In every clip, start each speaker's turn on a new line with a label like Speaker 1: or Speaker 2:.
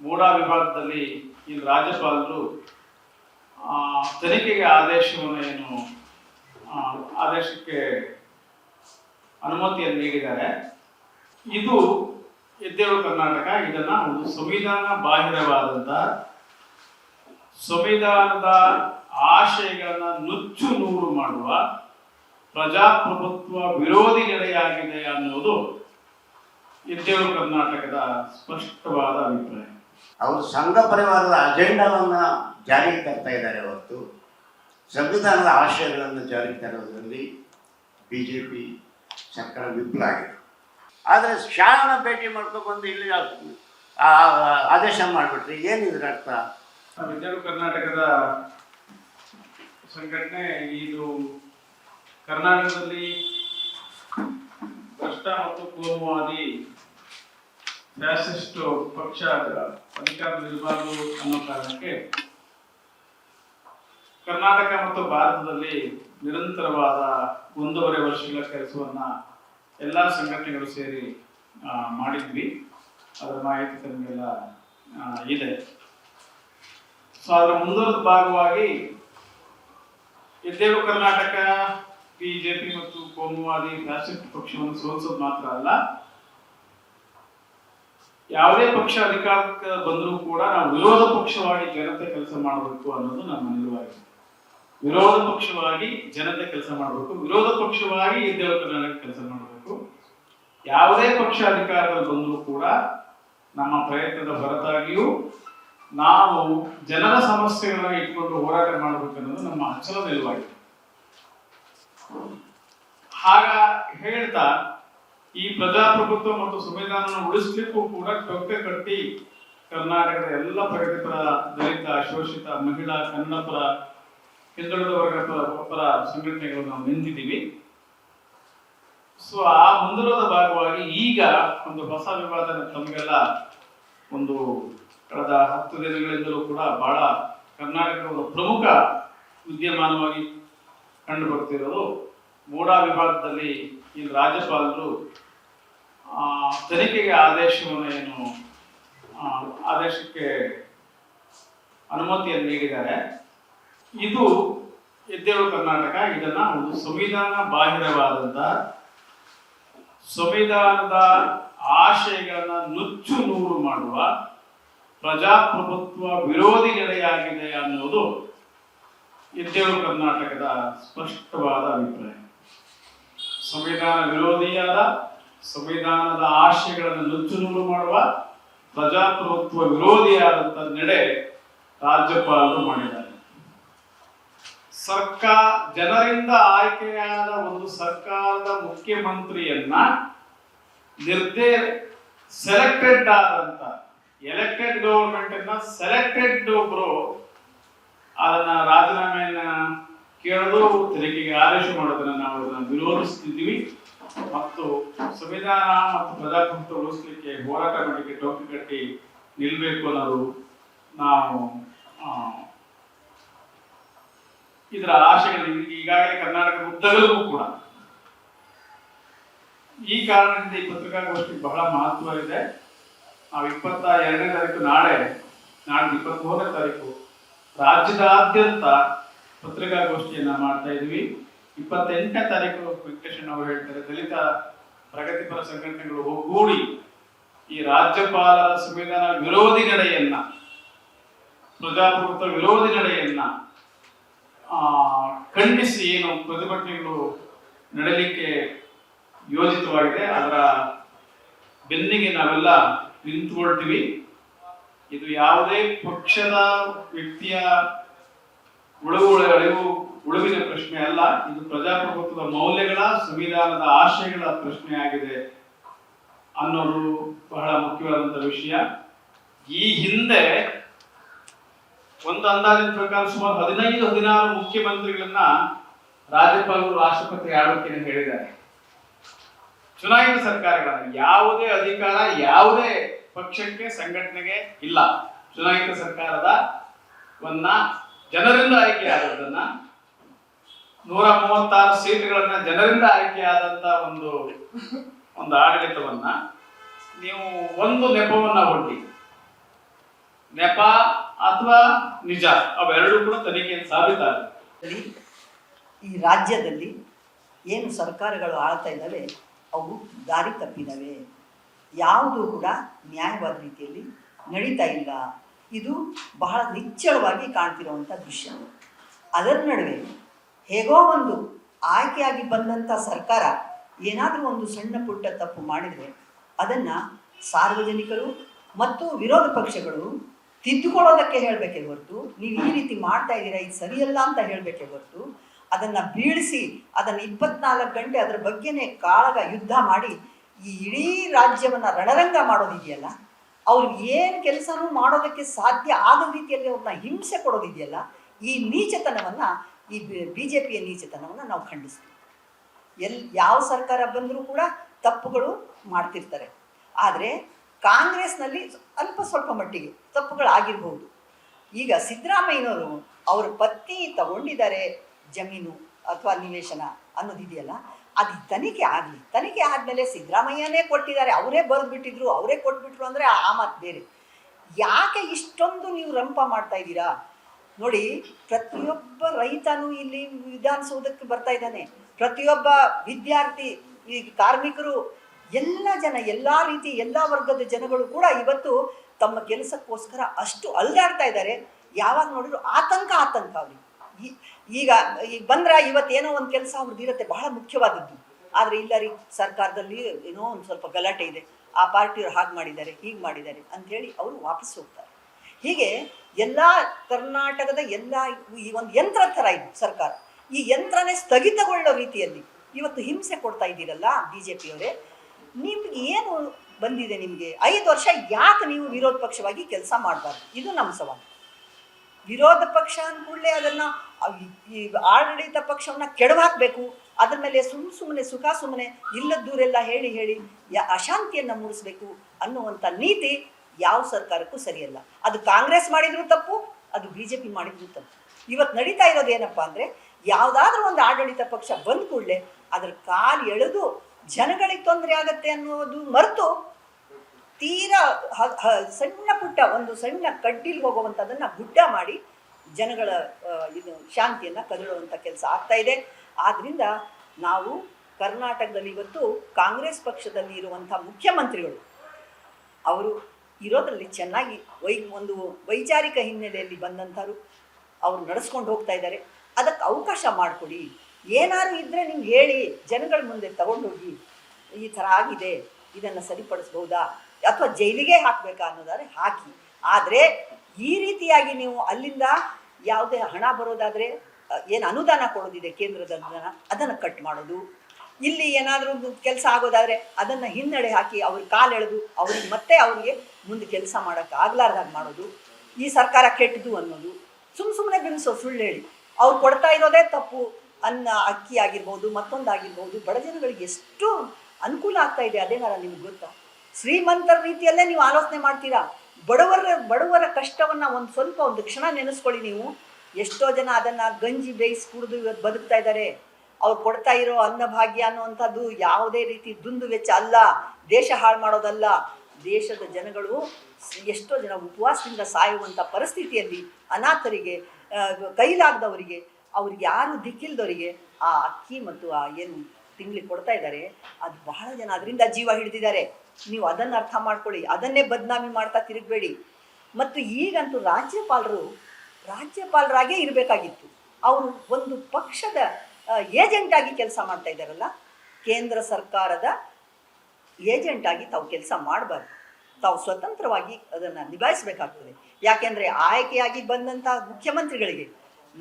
Speaker 1: ಮೂಡಾ ವಿಭಾಗದಲ್ಲಿ ಈ ರಾಜ್ಯಪಾಲರು ತನಿಖೆಗೆ ಆದೇಶವನ್ನು ಏನು ಆದೇಶಕ್ಕೆ ಅನುಮತಿಯನ್ನು ನೀಡಿದ್ದಾರೆ. ಇದು ಎದ್ದೇಳು ಕರ್ನಾಟಕ, ಇದನ್ನ ಒಂದು ಸಂವಿಧಾನ ಬಾಹಿರವಾದಂತ, ಸಂವಿಧಾನದ ಆಶಯಗಳನ್ನ ನುಚ್ಚು ನೂರು ಮಾಡುವ ಪ್ರಜಾಪ್ರಭುತ್ವ ವಿರೋಧಿ ನಡೆಯಾಗಿದೆ ಅನ್ನೋದು ಎದ್ದೇಳು ಕರ್ನಾಟಕದ ಸ್ಪಷ್ಟವಾದ ಅಭಿಪ್ರಾಯ.
Speaker 2: ಅವರು ಸಂಘ ಪರಿವಾರದ ಅಜೆಂಡಾವನ್ನು ಜಾರಿಗೆ ತರ್ತಾ ಇದ್ದಾರೆ ಹೊರತು. ಸಂವಿಧಾನದ ಆಶಯಗಳನ್ನು ಜಾರಿಗೆ ತರೋದ್ರಲ್ಲಿ ಬಿ ಜೆ ಪಿ ಸರ್ಕಾರ ವಿಫಲ ಆಗಿದೆ. ಆದರೆ ಶಾಲನ ಭೇಟಿ ಮಾಡ್ಕೊಂಡು ಇಲ್ಲಿ ಆದೇಶ ಮಾಡಿಬಿಟ್ರಿ ಏನಿದ್ರ ಅರ್ಥ?
Speaker 1: ಎದ್ದೇಳು ಕರ್ನಾಟಕದ ಸಂಘಟನೆ ಇದು ಕರ್ನಾಟಕದಲ್ಲಿ ಭ್ರಷ್ಟ ಮತ್ತು ಕೋಮುವಾದಿ ಫ್ಯಾಸಿಸ್ಟ್ ಪಕ್ಷ ಅಧಿಕಾರದಲ್ಲಿರಬಾರದು ಅನ್ನೋ ಕಾರಣಕ್ಕೆ ಕರ್ನಾಟಕ ಮತ್ತು ಭಾರತದಲ್ಲಿ ನಿರಂತರವಾದ ಒಂದೂವರೆ ವರ್ಷಗಳ ಕೆಲಸವನ್ನ ಎಲ್ಲ ಸಂಘಟನೆಗಳು ಸೇರಿ ಮಾಡಿದ್ವಿ. ಅದರ ಮಾಹಿತಿ ತಮಗೆಲ್ಲ ಇದೆ. ಸೊ ಅದರ ಮುಂದುವರೆದ ಭಾಗವಾಗಿ ಎದ್ದೇಳು ಕರ್ನಾಟಕ, ಬಿಜೆಪಿ ಮತ್ತು ಕೋಮುವಾದಿ ಫ್ಯಾಸಿಸ್ಟ್ ಪಕ್ಷವನ್ನು ಸೋಲಿಸೋದು ಮಾತ್ರ ಅಲ್ಲ ಯಾವುದೇ ಪಕ್ಷ ಅಧಿಕಾರಕ್ಕೆ ಬಂದರೂ ಕೂಡ ನಾವು ವಿರೋಧ ಪಕ್ಷವಾಗಿ ಜನತೆ ಕೆಲಸ ಮಾಡಬೇಕು ಅನ್ನೋದು ನಮ್ಮ ನಿಲುವಾಗಿದೆ ವಿರೋಧ ಪಕ್ಷವಾಗಿ ಜನತೆ ಕೆಲಸ ಮಾಡಬೇಕು. ವಿರೋಧ ಪಕ್ಷವಾಗಿ ಕರ್ನಾಟಕ ಕೆಲಸ ಮಾಡಬೇಕು. ಯಾವುದೇ ಪಕ್ಷ ಅಧಿಕಾರದಲ್ಲಿ ಬಂದರೂ ಕೂಡ ನಮ್ಮ ಪ್ರಯತ್ನದ ಹೊರತಾಗಿಯೂ ನಾವು ಜನರ ಸಮಸ್ಯೆಗಳನ್ನ ಇಟ್ಕೊಂಡು ಹೋರಾಟ ಮಾಡಬೇಕನ್ನೋದು ನಮ್ಮ ಅಚಲ ನಿಲುವಾಗಿದೆ. ಹಾಗ ಹೇಳ್ತಾ ಈ ಪ್ರಜಾಪ್ರಭುತ್ವ ಮತ್ತು ಸಂವಿಧಾನ ಉಳಿಸಲಿಕ್ಕೂ ಕೂಡ ಟೊಕ್ಕೆ ಕಟ್ಟಿ ಕರ್ನಾಟಕದ ಎಲ್ಲ ಪ್ರಗತಿಪರ ದಲಿತ, ಶೋಷಿತ, ಮಹಿಳಾ, ಕನ್ನಡಪರ ಹಿಂದುಳಿದ ವರ್ಗ ಪರ- ಸಂಘಟನೆಗಳು ನಾವು ನಿಂತಿದ್ದೀವಿ. ಸೊ ಆ ಮುಂದುವರೆದ ಭಾಗವಾಗಿ ಈಗ ಒಂದು ಹೊಸ ವಿವಾದ ತಮಗೆಲ್ಲ ಒಂದು ಕಳೆದ ಹತ್ತು ದಿನಗಳಿಂದಲೂ ಕೂಡ ಬಹಳ ಕರ್ನಾಟಕದ ಒಂದು ಪ್ರಮುಖ ವಿದ್ಯಮಾನವಾಗಿ ಕಂಡು ಬರ್ತಿರೋದು. ಮೂಡಾ ವಿಭಾಗದಲ್ಲಿ ಈ ರಾಜ್ಯಪಾಲರು ತನಿಖೆಗೆ ಆದೇಶವನ್ನು ಏನು ಆದೇಶಕ್ಕೆ ಅನುಮತಿಯನ್ನು ನೀಡಿದ್ದಾರೆ. ಇದು ಎದ್ದೇಳು ಕರ್ನಾಟಕ, ಇದನ್ನ ಒಂದು ಸಂವಿಧಾನ ಬಾಹಿರವಾದಂತ, ಸಂವಿಧಾನದ ಆಶಯಗಳನ್ನ ನುಚ್ಚು ನೂರು ಮಾಡುವ ಪ್ರಜಾಪ್ರಭುತ್ವ ವಿರೋಧಿ ನಡೆಯಾಗಿದೆ ಅನ್ನೋದು ಎದ್ದೇಳು ಕರ್ನಾಟಕದ ಸ್ಪಷ್ಟವಾದ ಅಭಿಪ್ರಾಯ. ಸಂವಿಧಾನ ವಿರೋಧಿಯಾದ ಸಂವಿಧಾನದ ಆಶಯಗಳನ್ನು ನುಚ್ಚುನೂರು ಮಾಡುವ ಪ್ರಜಾಪ್ರಭುತ್ವ ವಿರೋಧಿಯಾದಂತ ನಡೆ ರಾಜ್ಯಪಾಲರು ಮಾಡಿದ್ದಾರೆ. ಸರ್ಕಾರ ಜನರಿಂದ ಆಯ್ಕೆಯಾದ ಒಂದು ಸರ್ಕಾರದ ಮುಖ್ಯಮಂತ್ರಿಯನ್ನ ನಿರ್ದೇ ಸೆಲೆಕ್ಟೆಡ್ ಆದಂತ ಎಲೆಕ್ಟೆಡ್ ಗವರ್ಮೆಂಟ್ ಅನ್ನ ಸೆಲೆಕ್ಟೆಡ್ ಒಬ್ರು ಅದನ್ನ ರಾಜೀನಾಮೆಯನ್ನ ಕೇಳಲು ತನಿಖೆಗೆ ಆದೇಶ ಮಾಡೋದನ್ನ ನಾವು ಅದನ್ನ ವಿರೋಧಿಸ್ತಿದ್ದೀವಿ. ಮತ್ತು ಸಂವಿಧಾನ ಮತ್ತು ಪ್ರಜಾಪ್ರಭುತ್ವ ಉಳಿಸಲಿಕ್ಕೆ ಹೋರಾಟ ಮಾಡಲಿಕ್ಕೆ ಟೋಪಿ ಕಟ್ಟಿ ನಿಲ್ಬೇಕು ಅನ್ನೋದು ನಾವು ಇದರ ಆಶೆಗಳು ಈಗಾಗಲೇ ಕರ್ನಾಟಕ ಉದ್ದಗಲೂ ಕೂಡ. ಈ ಕಾರಣದಿಂದ ಈ ಪತ್ರಿಕಾಗೋಷ್ಠಿ ಬಹಳ ಮಹತ್ವ ಇದೆ ನಾವು ಇಪ್ಪತ್ತ ಎರಡನೇ ತಾರೀಕು ನಾಳೆ ನಾಳೆ ಇಪ್ಪತ್ತ್ ಮೂರನೇ ತಾರೀಕು ರಾಜ್ಯದಾದ್ಯಂತ ಪತ್ರಿಕಾಗೋಷ್ಠಿಯನ್ನ ಮಾಡ್ತಾ ಇದ್ವಿ ಇಪ್ಪತ್ತೆಂಟನೇ ತಾರೀಕು ವೆಂಕಟೇಶನ್ ಅವರು ಹೇಳ್ತಾರೆ, ದಲಿತ ಪ್ರಗತಿಪರ ಸಂಘಟನೆಗಳು ಒಗ್ಗೂಡಿ ಈ ರಾಜ್ಯಪಾಲರ ಸಂವಿಧಾನ ವಿರೋಧಿ ನಡೆಯನ್ನ, ಪ್ರಜಾಪ್ರಭುತ್ವ ವಿರೋಧಿ ನಡೆಯನ್ನ ಖಂಡಿಸಿ ಏನು ಪ್ರತಿಭಟನೆಗಳು ನಡೆಯಲಿಕ್ಕೆ ಯೋಜಿತವಾಗಿದೆ. ಅದರ ಬೆನ್ನಿಗೆ ನಾವೆಲ್ಲ ನಿಂತುಕೊಳ್ತೀವಿ. ಇದು ಯಾವುದೇ ಪಕ್ಷದ ವ್ಯಕ್ತಿಯ ಉಳುವು ಅಳಿವು ಉಳುವಿನ ಪ್ರಶ್ನೆ ಅಲ್ಲ, ಇದು ಪ್ರಜಾಪ್ರಭುತ್ವದ ಮೌಲ್ಯಗಳ, ಸಂವಿಧಾನದ ಆಶಯಗಳ ಪ್ರಶ್ನೆ ಆಗಿದೆ ಅನ್ನೋದು ಬಹಳ ಮುಖ್ಯವಾದಂತ ವಿಷಯ. ಈ ಹಿಂದೆ ಒಂದು ಅಂದಾಜಿನ ಪ್ರಕಾರ ಸುಮಾರು ಹದಿನೈದು, ಹದಿನಾರು ಮುಖ್ಯಮಂತ್ರಿಗಳನ್ನ ರಾಜ್ಯಪಾಲರು, ರಾಷ್ಟ್ರಪತಿ ಆಳ್ವಿಕೆಯನ್ನು ಹೇಳಿದ್ದಾರೆ. ಚುನಾಯಿತ ಸರ್ಕಾರಗಳನ್ನ ಯಾವುದೇ ಅಧಿಕಾರ, ಯಾವುದೇ ಪಕ್ಷಕ್ಕೆ, ಸಂಘಟನೆಗೆ ಇಲ್ಲ. ಚುನಾಯಿತ ಸರ್ಕಾರದ ವನ್ನ ಜನರಿಂದ ಆಯ್ಕೆಯಾದದನ್ನ ನೂರ ಮೂವತ್ತಾರು ಸೀಟ್ಗಳನ್ನ ಜನರಿಂದ ಆಯ್ಕೆಯಾದಂತ ಒಂದು ಒಂದು ಆಡಳಿತವನ್ನ ನೀವು ಒಂದು ನೆಪವನ್ನ ಒಡ್ಡಿ ನೆಪ ಅಥವಾ ನಿಜ, ಅವೆರಡೂ ಕೂಡ ತನಿಖೆಯನ್ನು ಸಾಬೀತಾಗುತ್ತೆ
Speaker 3: ಈ ರಾಜ್ಯದಲ್ಲಿ ಏನು ಸರ್ಕಾರಗಳು ಆಳ್ತಾ ಇದ್ದಾವೆ, ಅವು ದಾರಿ ತಪ್ಪಿದ್ದಾವೆ. ಯಾವುದು ಕೂಡ ನ್ಯಾಯವಾದ ರೀತಿಯಲ್ಲಿ ನಡೀತಾ ಇಲ್ಲ. ಇದು ಬಹಳ ನಿಚ್ಚಳವಾಗಿ ಕಾಣ್ತಿರುವಂಥ ದೃಶ್ಯ. ಅದರ ನಡುವೆ ಹೇಗೋ ಒಂದು ಆಯ್ಕೆಯಾಗಿ ಬಂದಂಥ ಸರ್ಕಾರ ಏನಾದರೂ ಒಂದು ಸಣ್ಣ ಪುಟ್ಟ ತಪ್ಪು ಮಾಡಿದರೆ ಅದನ್ನು ಸಾರ್ವಜನಿಕರು ಮತ್ತು ವಿರೋಧ ಪಕ್ಷಗಳು ತಿದ್ದುಕೊಳ್ಳೋದಕ್ಕೆ ಹೇಳಬೇಕೇ ಹೊರತು, ನೀವು ಈ ರೀತಿ ಮಾಡ್ತಾ ಇದ್ದೀರಾ, ಇದು ಸರಿಯಲ್ಲ ಅಂತ ಹೇಳಬೇಕೇ ಹೊರತು, ಅದನ್ನು ಬೀಳಿಸಿ, ಅದನ್ನು ಇಪ್ಪತ್ನಾಲ್ಕು ಗಂಟೆ ಅದರ ಬಗ್ಗೆನೇ ಕಾಳಗ ಯುದ್ಧ ಮಾಡಿ, ಈ ಇಡೀ ರಾಜ್ಯವನ್ನು ರಣರಂಗ ಮಾಡೋದಿದೆಯಲ್ಲ ಅವ್ರಿಗೆ ಏನು ಕೆಲಸನೂ ಮಾಡೋದಕ್ಕೆ ಸಾಧ್ಯ ಆಗದ ರೀತಿಯಲ್ಲಿ ಅವ್ರನ್ನ ಹಿಂಸೆ ಕೊಡೋದಿದೆಯಲ್ಲ ಈ ನೀಚತನವನ್ನು ಈ ಬಿ ಜೆ ಪಿಯ ನೀಚತನವನ್ನು ನಾವು ಖಂಡಿಸ್ತೀವಿ. ಎಲ್ಲಿ ಯಾವ ಸರ್ಕಾರ ಬಂದರೂ ಕೂಡ ತಪ್ಪುಗಳು ಮಾಡ್ತಿರ್ತಾರೆ. ಆದರೆ ಕಾಂಗ್ರೆಸ್ನಲ್ಲಿ ಅಲ್ಪ ಸ್ವಲ್ಪ ಮಟ್ಟಿಗೆ ತಪ್ಪುಗಳಾಗಿರ್ಬೋದು ಈಗ ಸಿದ್ದರಾಮಯ್ಯನವರು ಅವರ ಪತ್ನಿ ತಗೊಂಡಿದ್ದಾರೆ ಜಮೀನು ಅಥವಾ ನಿವೇಶನ ಅನ್ನೋದಿದೆಯಲ್ಲ ಅದು ತನಿಖೆ ಆಗಲಿ, ತನಿಖೆ ಆದಮೇಲೆ ಸಿದ್ದರಾಮಯ್ಯನೇ ಕೊಟ್ಟಿದ್ದಾರೆ, ಅವರೇ ಬರೆದ್ಬಿಟ್ಟಿದ್ರು, ಅವರೇ ಕೊಟ್ಬಿಟ್ರು ಅಂದರೆ ಆ ಮಾತು ಬೇರೆ. ಯಾಕೆ ಇಷ್ಟೊಂದು ನೀವು ರಂಪ ಮಾಡ್ತಾ ಇದ್ದೀರಾ? ನೋಡಿ, ಪ್ರತಿಯೊಬ್ಬ ರೈತನು ಇಲ್ಲಿ ವಿಧಾನಸೌಧಕ್ಕೆ ಬರ್ತಾ ಇದ್ದಾನೆ. ಪ್ರತಿಯೊಬ್ಬ ವಿದ್ಯಾರ್ಥಿ, ಈ ಕಾರ್ಮಿಕರು, ಎಲ್ಲ ಜನ, ಎಲ್ಲ ರೀತಿ, ಎಲ್ಲ ವರ್ಗದ ಜನಗಳು ಕೂಡ ಇವತ್ತು ತಮ್ಮ ಕೆಲಸಕ್ಕೋಸ್ಕರ ಅಷ್ಟು ಅಲ್ದಾಡ್ತಾ ಇದ್ದಾರೆ. ಯಾವಾಗ ನೋಡಿದ್ರು ಆತಂಕ ಆತಂಕ ಅವ್ರಿಗೆ. ಈಗ ಈಗ ಬಂದ್ರ ಇವತ್ತೇನೋ ಒಂದು ಕೆಲಸ ಅವ್ರದ್ದು ಇರುತ್ತೆ ಬಹಳ ಮುಖ್ಯವಾದದ್ದು. ಆದರೆ ಇಲ್ಲ ರೀ, ಸರ್ಕಾರದಲ್ಲಿ ಏನೋ ಒಂದು ಸ್ವಲ್ಪ ಗಲಾಟೆ ಇದೆ. ಆ ಪಾರ್ಟಿಯವರು ಹಾಗೆ ಮಾಡಿದ್ದಾರೆ, ಹೀಗೆ ಮಾಡಿದ್ದಾರೆ ಅಂಥೇಳಿ ಅವರು ವಾಪಸ್ ಹೋಗ್ತಾರೆ. ಹೀಗೆ ಎಲ್ಲ ಕರ್ನಾಟಕದ ಎಲ್ಲ ಈ ಒಂದು ಯಂತ್ರ ಥರ ಇದು ಸರ್ಕಾರ. ಈ ಯಂತ್ರನೇ ಸ್ಥಗಿತಗೊಳ್ಳೋ ರೀತಿಯಲ್ಲಿ ಇವತ್ತು ಹಿಂಸೆ ಕೊಡ್ತಾ ಇದ್ದೀರಲ್ಲ ಬಿ ಜೆ ಪಿಯವರೇ ನಿಮ್ಗೆ ಏನು ಬಂದಿದೆ ನಿಮಗೆ? ಐದು ವರ್ಷ ಯಾಕೆ ನೀವು ವಿರೋಧ ಪಕ್ಷವಾಗಿ ಕೆಲಸ ಮಾಡಬಾರ್ದು? ಇದು ನಮ್ಮ ಸವಾಲು. ವಿರೋಧ ಪಕ್ಷ ಅಂದ್ಕೂಡಲೇ ಅದನ್ನು ಈ ಆಡಳಿತ ಪಕ್ಷವನ್ನ ಕೆಡವಾಕ್ಬೇಕು. ಅದ್ರ ಮೇಲೆ ಸುಮ್ಮ ಸುಮ್ಮನೆ ಸುಖ ಸುಮ್ಮನೆ ಇಲ್ಲದ್ದೂರೆಲ್ಲ ಹೇಳಿ ಹೇಳಿ ಅಶಾಂತಿಯನ್ನ ಮೂಡಿಸ್ಬೇಕು ಅನ್ನುವಂಥ ನೀತಿ ಯಾವ ಸರ್ಕಾರಕ್ಕೂ ಸರಿಯಲ್ಲ ಅದು ಕಾಂಗ್ರೆಸ್ ಮಾಡಿದ್ರು ತಪ್ಪು, ಅದು ಬಿ ಜೆ ಪಿ ಮಾಡಿದ್ರು ತಪ್ಪು. ಇವತ್ತು ನಡೀತಾ ಇರೋದು ಏನಪ್ಪ ಅಂದರೆ, ಯಾವುದಾದ್ರೂ ಒಂದು ಆಡಳಿತ ಪಕ್ಷ ಬಂದ ಕೂಡಲೇ ಅದ್ರ ಕಾಲು ಎಳೆದು ಜನಗಳಿಗೆ ತೊಂದರೆ ಆಗತ್ತೆ ಅನ್ನೋದು ಮರೆತು ತೀರಾ ಸಣ್ಣ ಪುಟ್ಟ ಒಂದು ಸಣ್ಣ ಕಡ್ಡಿಲ್ ಹೋಗುವಂಥದ್ದನ್ನ ಗುಡ್ಡ ಮಾಡಿ ಜನಗಳ ಇದು ಶಾಂತಿಯನ್ನು ಕದಡುವಂಥ ಕೆಲಸ ಆಗ್ತಾ ಇದೆ. ಆದ್ದರಿಂದ ನಾವು ಕರ್ನಾಟಕದಲ್ಲಿ ಇವತ್ತು ಕಾಂಗ್ರೆಸ್ ಪಕ್ಷದಲ್ಲಿ ಇರುವಂಥ ಮುಖ್ಯಮಂತ್ರಿಗಳು, ಅವರು ಇರೋದ್ರಲ್ಲಿ ಚೆನ್ನಾಗಿ ವೈ, ಒಂದು ವೈಚಾರಿಕ ಹಿನ್ನೆಲೆಯಲ್ಲಿ ಬಂದಂಥವ್ರು ಅವರು ನಡೆಸ್ಕೊಂಡು ಹೋಗ್ತಾ ಇದ್ದಾರೆ. ಅದಕ್ಕೆ ಅವಕಾಶ ಮಾಡಿಕೊಡಿ. ಏನಾದ್ರು ಇದ್ದರೆ ನಿಮ್ಗೆ ಹೇಳಿ, ಜನಗಳ ಮುಂದೆ ತಗೊಂಡೋಗಿ ಈ ಥರ ಆಗಿದೆ, ಇದನ್ನು ಸರಿಪಡಿಸ್ಬೋದಾ ಅಥವಾ ಜೈಲಿಗೆ ಹಾಕಬೇಕಾ ಅನ್ನೋದಾದ್ರೆ ಹಾಕಿ. ಆದರೆ ಈ ರೀತಿಯಾಗಿ ನೀವು ಅಲ್ಲಿಂದ ಯಾವುದೇ ಹಣ ಬರೋದಾದರೆ ಏನು ಅನುದಾನ ಕೊಡೋದಿದೆ ಕೇಂದ್ರದ ಅನುದಾನ, ಅದನ್ನು ಕಟ್ ಮಾಡೋದು. ಇಲ್ಲಿ ಏನಾದರೂ ಕೆಲಸ ಆಗೋದಾದರೆ ಅದನ್ನು ಹಿನ್ನಡೆ ಹಾಕಿ ಅವ್ರ ಕಾಲೆಳೆದು ಅವ್ರಿಗೆ ಮತ್ತೆ ಅವ್ರಿಗೆ ಮುಂದೆ ಕೆಲಸ ಮಾಡೋಕ್ಕೆ ಆಗ್ಲಾರ್ದಾಗ ಮಾಡೋದು, ಈ ಸರ್ಕಾರ ಕೆಟ್ಟದು ಅನ್ನೋದು. ಸುಮ್ಮ ಸುಮ್ಮನೆ ಬಿಡಿಸೋ ಸುಳ್ಳು ಹೇಳಿ. ಅವ್ರು ಕೊಡ್ತಾ ಇರೋದೇ ತಪ್ಪು. ಅನ್ನ, ಅಕ್ಕಿ ಆಗಿರ್ಬೋದು, ಮತ್ತೊಂದು ಆಗಿರ್ಬೋದು, ಬಡ ಜನಗಳಿಗೆ ಎಷ್ಟು ಅನುಕೂಲ ಆಗ್ತಾ ಇದೆ. ಅದೇನಾರ ನಿಮ್ಗೆ ಗೊತ್ತಾ? ಶ್ರೀಮಂತರ ರೀತಿಯಲ್ಲೇ ನೀವು ಆಲೋಚನೆ ಮಾಡ್ತೀರಾ? ಬಡವರ ಬಡವರ ಕಷ್ಟವನ್ನು ಒಂದು ಸ್ವಲ್ಪ ಒಂದು ಕ್ಷಣ ನೆನೆಸ್ಕೊಳ್ಳಿ ನೀವು. ಎಷ್ಟೋ ಜನ ಅದನ್ನು ಗಂಜಿ ಬೇಯಿಸಿ ಕುಡಿದು ಇವತ್ತು ಬದುಕ್ತಾ ಇದ್ದಾರೆ ಅವ್ರು ಕೊಡ್ತಾ ಇರೋ ಅನ್ನಭಾಗ್ಯ ಅನ್ನುವಂಥದ್ದು ಯಾವುದೇ ರೀತಿ ದುಂದು ವೆಚ್ಚ ಅಲ್ಲ, ದೇಶ ಹಾಳು ಮಾಡೋದಲ್ಲ. ದೇಶದ ಜನಗಳು ಎಷ್ಟೋ ಜನ ಉಪವಾಸದಿಂದ ಸಾಯುವಂಥ ಪರಿಸ್ಥಿತಿಯಲ್ಲಿ ಅನಾಥರಿಗೆ ಕೈಲಾಗದವರಿಗೆ, ಅವ್ರಿಗೆ ಯಾರು ದಿಕ್ಕಿಲ್ದವರಿಗೆ ಆ ಅಕ್ಕಿ ಮತ್ತು ಆ ಏನು ತಿಂಗ್ಳಿಗೆ ಕೊಡ್ತಾ ಇದ್ದಾರೆ, ಅದು ಬಹಳ ಜನ ಅದರಿಂದ ಜೀವ ಹಿಡಿದಿದ್ದಾರೆ. ನೀವು ಅದನ್ನು ಅರ್ಥ ಮಾಡ್ಕೊಳ್ಳಿ. ಅದನ್ನೇ ಬದನಾಮಿ ಮಾಡ್ತಾ ತಿರುಗಬೇಡಿ. ಮತ್ತು ಈಗಂತೂ ರಾಜ್ಯಪಾಲರು, ರಾಜ್ಯಪಾಲರಾಗೇ ಇರಬೇಕಾಗಿತ್ತು. ಅವರು ಒಂದು ಪಕ್ಷದ ಏಜೆಂಟ್ ಆಗಿ ಕೆಲಸ ಮಾಡ್ತಾ ಇದ್ದಾರಲ್ಲ, ಕೇಂದ್ರ ಸರ್ಕಾರದ ಏಜೆಂಟ್ ಆಗಿ ತಾವು ಕೆಲಸ ಮಾಡಬಾರ್ದು. ತಾವು ಸ್ವತಂತ್ರವಾಗಿ ಅದನ್ನು ನಿಭಾಯಿಸಬೇಕಾಗ್ತದೆ. ಯಾಕೆಂದರೆ ಆಯ್ಕೆಯಾಗಿ ಬಂದಂಥ ಮುಖ್ಯಮಂತ್ರಿಗಳಿಗೆ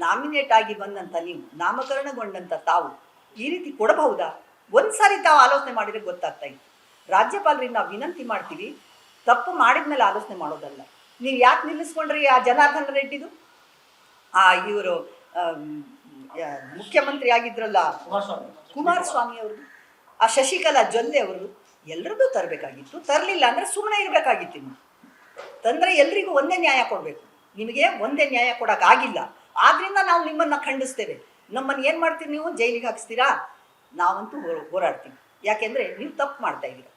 Speaker 3: ನಾಮಿನೇಟ್ ಆಗಿ ಬಂದಂಥ ನೀವು ನಾಮಕರಣಗೊಂಡಂಥ ತಾವು ಈ ರೀತಿ ಕೊಡಬಹುದಾ? ಒಂದು ಸಾರಿ ತಾವು ಆಲೋಚನೆ ಮಾಡಿದರೆ ಗೊತ್ತಾಗ್ತಾ ಇತ್ತು ರಾಜ್ಯಪಾಲರಿಗೆ ನಾವು ವಿನಂತಿ ಮಾಡ್ತೀವಿ, ತಪ್ಪು ಮಾಡಿದ ಮೇಲೆ ಆಲೋಚನೆ ಮಾಡೋದಲ್ಲ. ನೀವು ಯಾಕೆ ನಿಲ್ಲಿಸ್ಕೊಂಡ್ರಿ ಆ ಜನಾರ್ದನ ರೆಡ್ಡಿದು? ಆ ಇವರು ಮುಖ್ಯಮಂತ್ರಿ ಆಗಿದ್ರಲ್ಲ. ಕುಮಾರಸ್ವಾಮಿ. ಅವರು. ಆ ಶಶಿಕಲಾ ಜೊಲ್ಲೆ ಅವರು ಎಲ್ಲರದ್ದು ತರಬೇಕಾಗಿತ್ತು. ತರಲಿಲ್ಲ ಅಂದರೆ ಸುಮ್ಮನೆ ಇರಬೇಕಾಗಿತ್ತು ನೀವು ತಂದರೆ ಎಲ್ರಿಗೂ ಒಂದೇ ನ್ಯಾಯ ಕೊಡಬೇಕು. ನಿಮಗೆ ಒಂದೇ ನ್ಯಾಯ ಕೊಡೋಕ್ಕಾಗಿಲ್ಲ. ಆದ್ರಿಂದ ನಾವು ನಿಮ್ಮನ್ನು ಖಂಡಿಸ್ತೇವೆ. ನಮ್ಮನ್ನು ಏನು ಮಾಡ್ತೀರಿ ನೀವು? ಜೈಲಿಗೆ ಹಾಕಿಸ್ತೀರಾ? ನಾವಂತೂ ಹೋರಾಡ್ತೀವಿ. ಯಾಕೆಂದರೆ ನೀವು ತಪ್ಪು ಮಾಡ್ತಾ ಇದ್ದೀರಾ.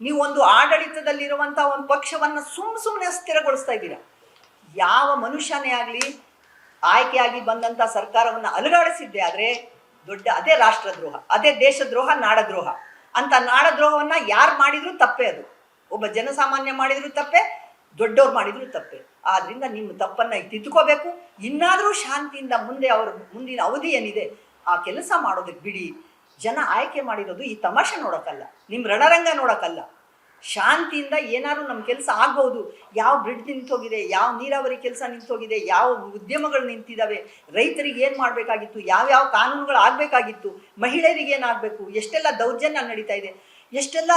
Speaker 3: ನೀವು ಒಂದು ಆಡಳಿತದಲ್ಲಿರುವಂಥ ಒಂದು ಪಕ್ಷವನ್ನು ಸುಮ್ಮ ಸುಮ್ಮನೆ ಅಸ್ಥಿರಗೊಳಿಸ್ತಾ ಇದ್ದೀರಾ. ಯಾವ ಮನುಷ್ಯನೇ ಆಗಲಿ ಆಯ್ಕೆಯಾಗಿ ಬಂದಂತ ಸರ್ಕಾರವನ್ನು ಅಲುಗಾಡಿಸಿದ್ದೆ ಆದರೆ ದೊಡ್ಡ ಅದೇ ರಾಷ್ಟ್ರದ್ರೋಹ, ಅದೇ ದೇಶದ್ರೋಹ, ನಾಡದ್ರೋಹ. ಅಂತ ನಾಡದ್ರೋಹವನ್ನ ಯಾರು ಮಾಡಿದ್ರು ತಪ್ಪೇ ಅದು. ಒಬ್ಬ ಜನಸಾಮಾನ್ಯ ಮಾಡಿದ್ರು ತಪ್ಪೇ, ದೊಡ್ಡವ್ರು ಮಾಡಿದ್ರು ತಪ್ಪೆ. ಆದ್ರಿಂದ ನಿಮ್ಮ ತಪ್ಪನ್ನ ತಿದ್ದುಕೋಬೇಕು ಇನ್ನಾದರೂ ಶಾಂತಿಯಿಂದ ಮುಂದೆ ಅವ್ರ ಮುಂದಿನ ಅವಧಿ ಏನಿದೆ, ಆ ಕೆಲಸ ಮಾಡೋದಕ್ಕೆ ಬಿಡಿ. ಜನ ಆಯ್ಕೆ ಮಾಡಿರೋದು ಈ ತಮಾಷೆ ನೋಡೋಕ್ಕಲ್ಲ. ನಿಮ್ಮ ರಣರಂಗ ನೋಡೋಕ್ಕಲ್ಲ. ಶಾಂತಿಯಿಂದ ಏನಾದ್ರು ನಮ್ಮ ಕೆಲಸ ಆಗ್ಬೋದು. ಯಾವ ಬ್ರಿಡ್ಜ್ ನಿಂತೋಗಿದೆ ಯಾವ ನೀರಾವರಿ ಕೆಲಸ ನಿಂತೋಗಿದೆ ಯಾವ ಉದ್ಯಮಗಳು ನಿಂತಿದ್ದಾವೆ ರೈತರಿಗೆ ಏನು ಮಾಡಬೇಕಾಗಿತ್ತು ಯಾವ್ಯಾವ ಕಾನೂನುಗಳು ಆಗಬೇಕಾಗಿತ್ತು, ಮಹಿಳೆಯರಿಗೆ ಏನಾಗಬೇಕು ಎಷ್ಟೆಲ್ಲ ದೌರ್ಜನ್ಯ ನಡೀತಾ ಇದೆ, ಎಷ್ಟೆಲ್ಲ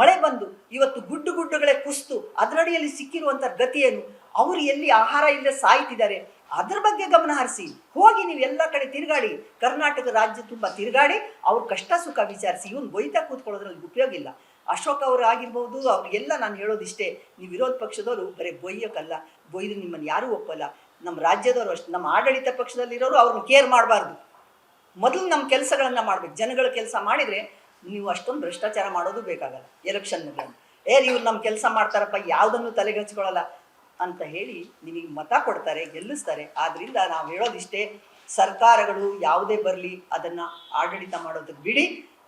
Speaker 3: ಮಳೆ ಬಂದು, ಇವತ್ತು ಗುಡ್ಡು ಗುಡ್ಡುಗಳೇ ಕುಸ್ತು, ಅದರಡಿಯಲ್ಲಿ ಸಿಕ್ಕಿರುವಂಥ ಗತಿ ಏನು ಅವರು ಎಲ್ಲಿ ಆಹಾರ ಇಲ್ಲದೆ ಸಾಯ್ತಿದ್ದಾರೆ, ಅದ್ರ ಬಗ್ಗೆ ಗಮನ ಹರಿಸಿ, ಹೋಗಿ ನೀವು ಎಲ್ಲ ಕಡೆ ತಿರುಗಾಡಿ, ಕರ್ನಾಟಕ ರಾಜ್ಯ ತುಂಬ ತಿರುಗಾಡಿ, ಅವ್ರ ಕಷ್ಟ ಸುಖ ವಿಚಾರಿಸಿ, ಇವನು ಬೈತಾ ಕೂತ್ಕೊಳ್ಳೋದ್ರಲ್ಲಿ ಉಪಯೋಗ ಇಲ್ಲ. ಅಶೋಕ್ ಅವರು ಆಗಿರ್ಬೋದು, ಅವ್ರಿಗೆಲ್ಲ ನಾನು ಹೇಳೋದಿಷ್ಟೇ, ನೀವು ವಿರೋಧ ಪಕ್ಷದವರು ಬರೀ ಬೊಯ್ಯೋಕ್ಕಲ್ಲ ಬೊಯ್ದು ನಿಮ್ಮನ್ನು ಯಾರೂ ಒಪ್ಪಲ್ಲ. ನಮ್ಮ ರಾಜ್ಯದವರು ಅಷ್ಟು ನಮ್ಮ ಆಡಳಿತ ಪಕ್ಷದಲ್ಲಿರೋರು ಅವ್ರನ್ನ ಕೇರ್ ಮಾಡಬಾರ್ದು. ಮೊದಲು ನಮ್ಮ ಕೆಲಸಗಳನ್ನು ಮಾಡ್ಬೇಕು. ಜನಗಳ ಕೆಲಸ ಮಾಡಿದರೆ ನೀವು ಅಷ್ಟೊಂದು ಭ್ರಷ್ಟಾಚಾರ ಮಾಡೋದು ಬೇಕಾಗಲ್ಲ ಎಲೆಕ್ಷನ್ಗಳನ್ನು ಏ, ಇವ್ರು ನಮ್ಮ ಕೆಲಸ ಮಾಡ್ತಾರಪ್ಪ, ಯಾವುದನ್ನು ತಲೆಗೆ ಹಚ್ಕೊಳ್ಳಲ್ಲ ಅಂತ ಹೇಳಿ ನಿಮಗೆ ಮತ ಕೊಡ್ತಾರೆ, ಗೆಲ್ಲಿಸ್ತಾರೆ. ಆದ್ರಿಂದ ನಾವು ಹೇಳೋದಿಷ್ಟೇ, ಸರ್ಕಾರಗಳು ಯಾವುದೇ ಬರಲಿ ಅದನ್ನು ಆಡಳಿತ ಮಾಡೋದಕ್ಕೆ ಬಿಡಿ.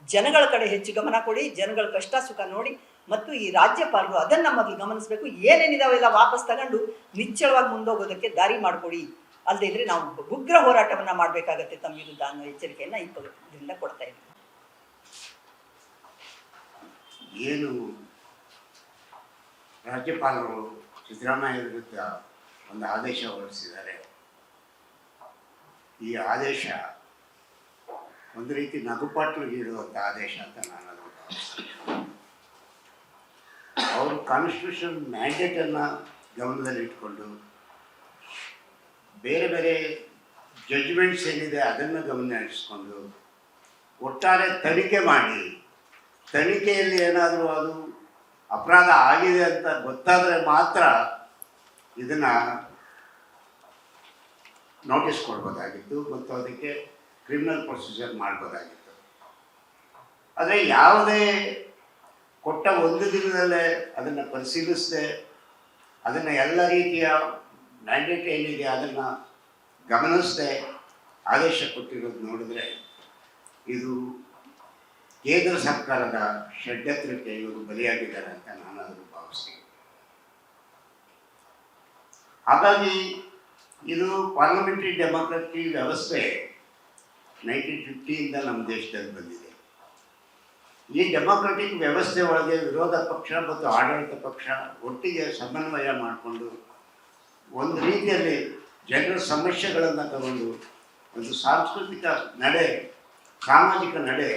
Speaker 3: ಜನಗಳ ಕಡೆ ಹೆಚ್ಚು ಗಮನ ಕೊಡಿ, ಜನಗಳ ಕಷ್ಟ ಸುಖ ನೋಡಿ ಮತ್ತು ಈ ರಾಜ್ಯಪಾಲರು ಅದನ್ನ ಮೊದಲು ಗಮನಿಸಬೇಕು. ಏನೇನಿದಾವೆಲ್ಲ ವಾಪಸ್ ತಗೊಂಡು ನಿಚ್ಚಳವಾಗಿ ಮುಂದೋಗೋದಕ್ಕೆ ದಾರಿ ಮಾಡಿಕೊಡಿ. ಅಲ್ಲದೆ ಇದ್ರೆ ನಾವು ಉಗ್ರ ಹೋರಾಟವನ್ನ ಮಾಡಬೇಕಾಗತ್ತೆ ತಮ್ಮ ವಿರುದ್ಧ ಅನ್ನೋ ಎಚ್ಚರಿಕೆಯನ್ನ ಈ ಇದರಿಂದ ಕೊಡ್ತಾ ಇದ್ದೀವಿ
Speaker 2: ಏನು ರಾಜ್ಯಪಾಲರು ಸಿದ್ದರಾಮಯ್ಯ ವಿರುದ್ಧ ಒಂದು ಆದೇಶ ಹೊರಡಿಸಿದ್ದಾರೆ. ಈ ಆದೇಶ ಒಂದು ರೀತಿ ನಗುಪಾಟ್ಲು ಇರುವಂಥ ಆದೇಶ ಅಂತ ನಾನು ಅದನ್ನು ಅವರು ಕಾನ್ಸ್ಟಿಟ್ಯೂಷನ್ ಮ್ಯಾಂಡೇಟನ್ನು ಗಮನದಲ್ಲಿಟ್ಕೊಂಡು ಬೇರೆ ಬೇರೆ ಜಡ್ಜ್ಮೆಂಟ್ಸ್ ಏನಿದೆ ಅದನ್ನು ಗಮನ ಹರಿಸ್ಕೊಂಡು ಒಟ್ಟಾರೆ ತನಿಖೆ ಮಾಡಿ, ತನಿಖೆಯಲ್ಲಿ ಏನಾದರೂ ಅದು ಅಪರಾಧ ಆಗಿದೆ ಅಂತ ಗೊತ್ತಾದರೆ ಮಾತ್ರ ಇದನ್ನು ನೋಟಿಸ್ ಕೊಡ್ಬೋದಾಗಿತ್ತು. ಮತ್ತು ಅದಕ್ಕೆ ಕ್ರಿಮಿನಲ್ ಪ್ರೊಸೀಜರ್ ಮಾಡ್ಬೋದಾಗಿತ್ತು ಆದರೆ ಯಾವುದೇ ಕೊಟ್ಟ ಒಂದು ದಿನದಲ್ಲೇ ಅದನ್ನು ಪರಿಶೀಲಿಸದೆ, ಅದನ್ನು ಎಲ್ಲ ರೀತಿಯ ಮ್ಯಾಂಡೇಟ್ ಏನಿದೆ ಅದನ್ನು ಗಮನಿಸದೆ, ಆದೇಶ ಕೊಟ್ಟಿರೋದು ನೋಡಿದ್ರೆ ಇದು ಕೇಂದ್ರ ಸರ್ಕಾರದ ಷಡ್ಯತ್ರಕ್ಕೆ ಇವರು ಬಲಿಯಾಗಿದ್ದಾರೆ ಅಂತ ನಾನು ಅದನ್ನು ಭಾವಿಸ್ತೀನಿ. ಹಾಗಾಗಿ ಇದು ಪಾರ್ಲಿಮೆಂಟರಿ ಡೆಮಾಕ್ರಟಿ ವ್ಯವಸ್ಥೆ ನೈನ್ಟೀನ್ ಫಿಫ್ಟಿಯಿಂದ ನಮ್ಮ ದೇಶದಲ್ಲಿ ಬಂದಿದೆ. ಈ ಡೆಮೊಕ್ರೆಟಿಕ್ ವ್ಯವಸ್ಥೆ ಒಳಗೆ ವಿರೋಧ ಪಕ್ಷ ಮತ್ತು ಆಡಳಿತ ಪಕ್ಷ ಒಟ್ಟಿಗೆ ಸಮನ್ವಯ ಮಾಡಿಕೊಂಡು ಒಂದು ರೀತಿಯಲ್ಲಿ ಜನರ ಸಮಸ್ಯೆಗಳನ್ನು ತಗೊಂಡು ಒಂದು ಸಾಂಸ್ಕೃತಿಕ ನಡೆ, ಸಾಮಾಜಿಕ ನಡೆ,